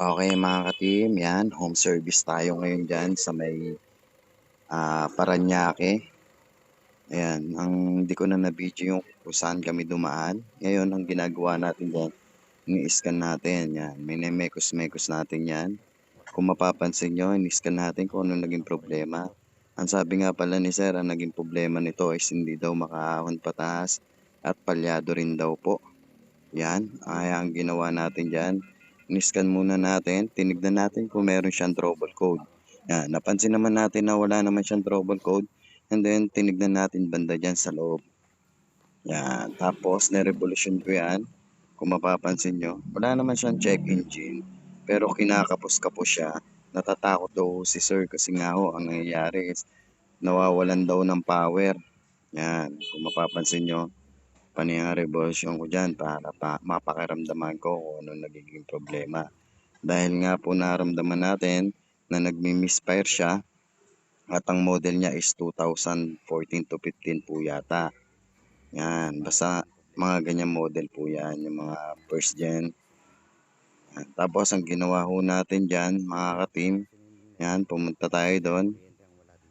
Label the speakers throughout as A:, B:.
A: Okay mga ka-team, yan, home service tayo ngayon dyan sa may ah, Paranaque. Ayan, ang di ko na na-video yung kung saan kami dumaan. Ngayon, ang ginagawa natin dyan, ini-scan natin. Yan, may mekos-mekos natin yan. Kung mapapansin nyo, ini-scan natin kung ano naging problema. Ang sabi nga pala ni Sir, ang naging problema nito is hindi daw makaahon pataas at palyado rin daw po. Yan, ay ang ginawa natin dyan. Niscan muna natin, tinignan natin kung meron siyang trouble code. Yan, napansin naman natin na wala naman siyang trouble code. And then, tinignan natin banda dyan sa loob. Yan, tapos, na-revolution ko yan. Kung mapapansin nyo, wala naman siyang check engine. Pero kinakapos-kapos siya. Natatakot daw si sir kasi nga ho, ang nangyayari is nawawalan daw ng power. Yan, kung mapapansin nyo, panayang revolution ko dyan para pa, mapakaramdaman ko kung ano nagiging problema. Dahil nga po naramdaman natin na nagmi-misfire siya at ang model niya is 2014 to 15 po yata. Yan, basta mga ganyan model po yan, yung mga first gen. Yan. Tapos ang ginawa ho natin dyan, mga ka-team, yan, pumunta tayo doon.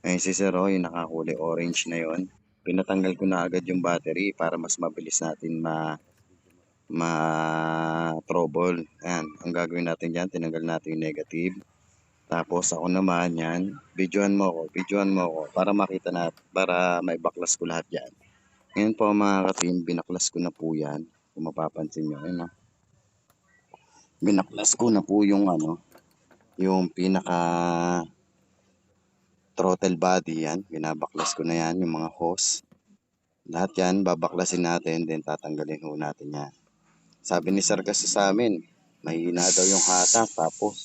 A: Ayun si oh, yung nakakulay orange na yon pinatanggal ko na agad yung battery para mas mabilis natin ma ma trouble. Yan, ang gagawin natin diyan, tinanggal natin yung negative. Tapos ako naman yan, videohan mo ako, videohan mo ako para makita na, para maibaklas ko lahat yan. Ngayon po mga ka-team, binaklas ko na po yan. Kung mapapansin nyo, ayun ah. Binaklas ko na po yung ano, yung pinaka throttle body yan. Binabaklas ko na yan, yung mga hose. Lahat yan, babaklasin natin, then tatanggalin ho natin yan. Sabi ni sir kasi sa amin, mahina daw yung hatak, tapos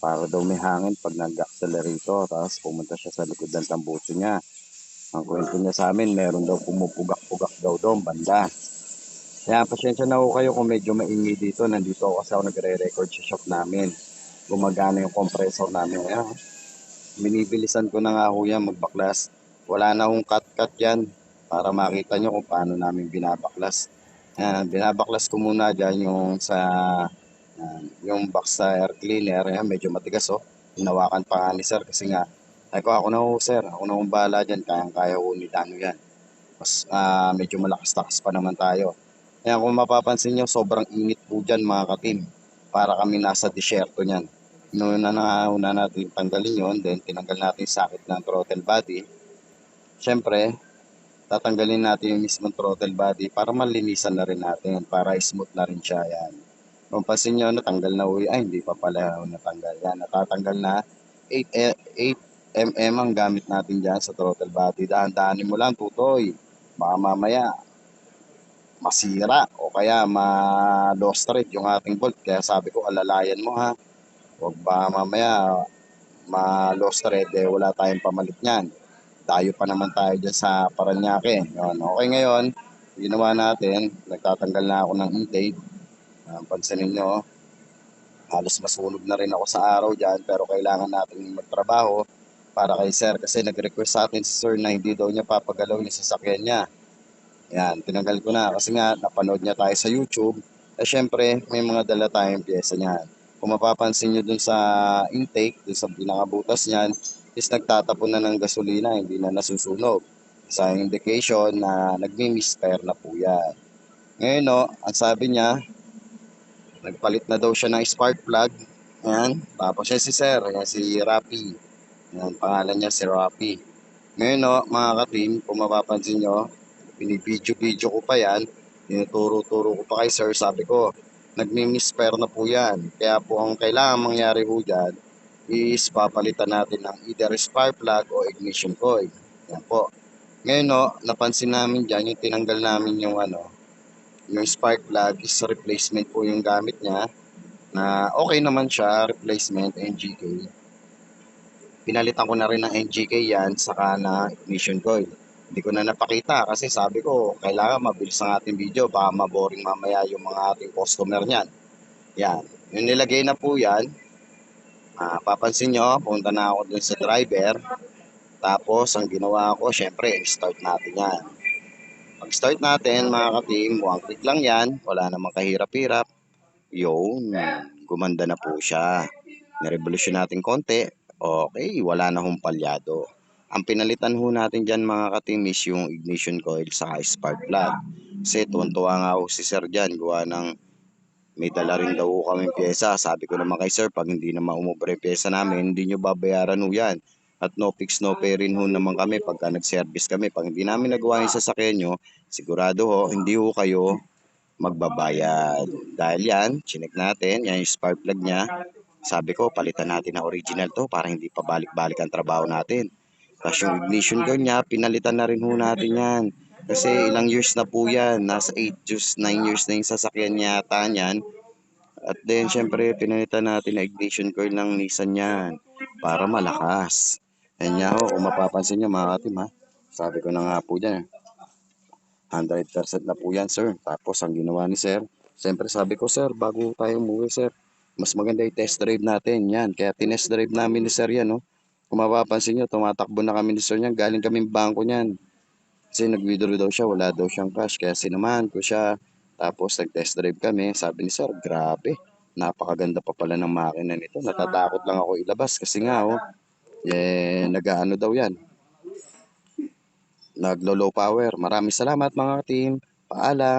A: para daw may hangin pag nag-accelerator, tapos pumunta siya sa likod ng tambuso niya. Ang kwento niya sa amin, meron daw pumupugak-pugak daw doon, banda. Kaya pasensya na ho kayo kung medyo maingi dito. Nandito ako kasi ako nagre-record sa shop namin. Gumagana yung compressor namin. Kaya binibilisan ko na nga ho yan magbaklas. Wala na hong cut-cut yan para makita nyo kung paano namin binabaklas. Yan, binabaklas ko muna dyan yung sa yan, yung box sa air cleaner. Yan, medyo matigas oh. Hinawakan pa nga ni sir kasi nga ay ko ako na ho sir, ako na hong bahala dyan. Kayang-kaya ho ni Dano yan. Mas ah, medyo malakas-takas pa naman tayo. Kaya kung mapapansin nyo, sobrang init po dyan mga katim. Para kami nasa disyerto niyan. Noon na na una natin tanggalin yon then tinanggal natin yung sakit ng throttle body. Siyempre, tatanggalin natin yung mismong throttle body para malinisan na rin natin, para smooth na rin siya. Yan. Kung pansin nyo, natanggal na uwi. Ay, hindi pa pala natanggal. Yan, natatanggal na 8, eh, 8 mm ang gamit natin dyan sa throttle body. Dahan-dahanin mo lang, tutoy. Baka mamaya, masira o kaya ma-lost rate yung ating bolt. Kaya sabi ko, alalayan mo ha. Huwag ba mamaya ma-lost rate, eh, wala tayong pamalit niyan. Tayo pa naman tayo dyan sa Paranaque. Yun. Okay ngayon, ginawa natin, nagtatanggal na ako ng intake. Uh, pansinin nyo, halos masunog na rin ako sa araw dyan, pero kailangan natin magtrabaho para kay sir kasi nag-request sa atin si sir na hindi daw niya papagalaw yung sasakyan niya. Yan, tinanggal ko na kasi nga napanood niya tayo sa YouTube. Eh syempre, may mga dala tayong pyesa niyan. Kung mapapansin niyo dun sa intake, dun sa pinakabutas niyan, is nagtatapon na ng gasolina, hindi na nasusunog. Sa indication na nagmi-misfire na po yan. Ngayon no, ang sabi niya, nagpalit na daw siya ng spark plug. Yan, tapos siya si Sir, yan si Rapi. Yan, pangalan niya si Rapi. Ngayon no, mga ka-team, kung mapapansin nyo, binibidyo-video ko pa yan, tinuturo-turo ko pa kay sir, sabi ko, nagmi-misfire na po yan. Kaya po ang kailangan mangyari po dyan is papalitan natin ng either spark plug o ignition coil. Yan po. Ngayon no, napansin namin dyan, yung tinanggal namin yung ano, yung spark plug is replacement po yung gamit niya na okay naman siya, replacement NGK. Pinalitan ko na rin ng NGK yan, saka na ignition coil hindi ko na napakita kasi sabi ko kailangan mabilis ang ating video baka maboring mamaya yung mga ating customer niyan. Yan. Yung nilagay na po yan uh, papansin nyo punta na ako dun sa driver. Tapos ang ginawa ko syempre start natin yan. Pag start natin mga ka-team one click lang yan wala namang kahirap-hirap. Yun gumanda na po siya. Nirevolusyon natin konti, okay, wala na hong palyado. Ang pinalitan ho natin dyan mga is yung ignition coil sa spark plug. Kasi tuwan-tuwa nga ho si sir dyan, gawa ng may dala rin daw ho kaming pyesa. Sabi ko naman kay sir, pag hindi na maumubra yung pyesa namin, hindi nyo babayaran ho yan. At no fix no pay rin ho naman kami pagka nag-service kami. Pag hindi namin nagawa yung sasakyan nyo, sigurado ho, hindi ho kayo magbabayad. Dahil yan, chinek natin, yan yung spark plug niya. Sabi ko, palitan natin na original to para hindi pa balik-balik ang trabaho natin. Yung ignition coil niya, pinalitan na rin ho natin yan. Kasi ilang years na po yan. Nasa 8 years, 9 years na yung sasakyan niya yata niyan. At then, syempre, pinalitan natin na ignition coil ng Nissan yan para malakas. Yan nga ho, kung mapapansin nyo mga katim ha. Sabi ko na nga po dyan. eh. 100% na po yan, sir. Tapos, ang ginawa ni sir, siyempre sabi ko, sir, bago tayo umuwi, sir, mas maganda i-test drive natin. Yan, kaya tinest drive namin ni sir yan, no. Kung mapapansin nyo, tumatakbo na kami ni sir niyan. Galing kami bangko niyan. Kasi nag-withdraw daw siya, wala daw siyang cash. Kaya sinamahan ko siya. Tapos nag-test drive kami. Sabi ni sir, grabe. Napakaganda pa pala ng makina nito. Natatakot lang ako ilabas kasi nga, oh, eh, nag-ano daw yan. Naglo-low power. Maraming salamat mga team. Paalam.